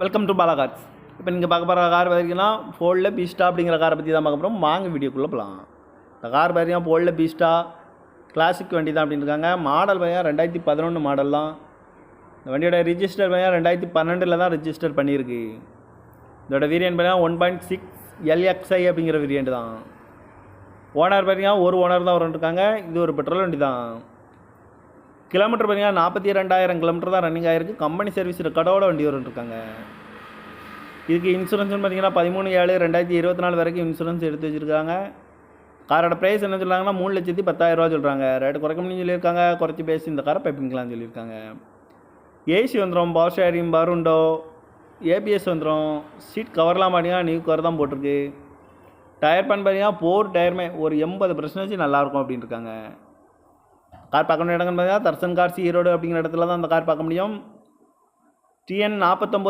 Welcome to Bala cars இப்போ நீங்கள் பார்க்க போகிற கார் பார்த்தீங்கன்னா ஃபோல்டில் பீஸ்டா அப்படிங்கிற காரை பற்றி தான் பார்க்க போகிறோம் வாங்க வீடியோக்குள்ளே போகலாம் இந்த கார் பார்த்தீங்கன்னா ஃபோல்டில் பீஸ்டா கிளாசிக் வண்டி தான் அப்படின்னு இருக்காங்க. மாடல் பார்த்தீங்கன்னா ரெண்டாயிரத்தி பதினொன்று மாடல் தான். இந்த வண்டியோட ரிஜிஸ்டர் பார்த்தீங்கன்னா ரெண்டாயிரத்தி பன்னெண்டில் தான் ரிஜிஸ்டர் பண்ணியிருக்கு. இதோட வேரியன்ட் பார்த்தீங்கன்னா ஒன் பாயிண்ட் சிக்ஸ் எல்எக்ஸ்ஐ அப்படிங்கிற வேரியன்ட் தான். ஓனர் பார்த்தீங்கன்னா ஒரு ஓனர் தான் இருக்காங்க. இது ஒரு பெட்ரோல் வண்டி தான். கிலோமீட்டர் பார்த்தீங்கன்னா நாற்பத்தி ரெண்டாயிரம் கிலோமீட்டர் தான் ரன்னிங் ஆகிருக்கு கம்பெனி சர்வீஸ் ரெக்கார்டோட வண்டி இருக்காங்க. இதுக்கு இன்சூரன்ஸ்னு பார்த்தீங்கன்னா பதிமூணு ஏழு ரெண்டாயிரத்தி இருபத்தி நாலு வரைக்கும் இன்சூரன்ஸ் எடுத்து வச்சுருக்காங்க. காரோட ப்ரைஸ் என்ன சொல்கிறாங்கன்னா மூணு லட்சத்தி பத்தாயிரரூவா சொல்கிறாங்க ரேட்டு குறைக்க முடியும் சொல்லியிருக்காங்க. குறைச்சி பேசி இந்த காரை பைப்பிங்கலாம் சொல்லியிருக்காங்க. ஏசி வந்துடும் பவர் ஷேரிங் பருண்டோ ஏபிஎஸ் வந்துடும் சீட் கவர்லாம் பார்த்தீங்கன்னா நியூ கவர் தான் போட்டிருக்கு. டயர் பேன் பார்த்தீங்கன்னா போர் டயருமே ஒரு எண்பது பர்சன்டேஜ் நல்லாயிருக்கும் அப்படின்னு இருக்காங்க. கார் பார்க்க வேண்டிய இடங்கள்னு பார்த்தீங்கன்னா தர்சன் கார்ஸ் ஈரோடு அப்படிங்கிற இடத்துல தான் அந்த கார் பார்க்க முடியும். டிஎன் நாற்பத்தொம்போது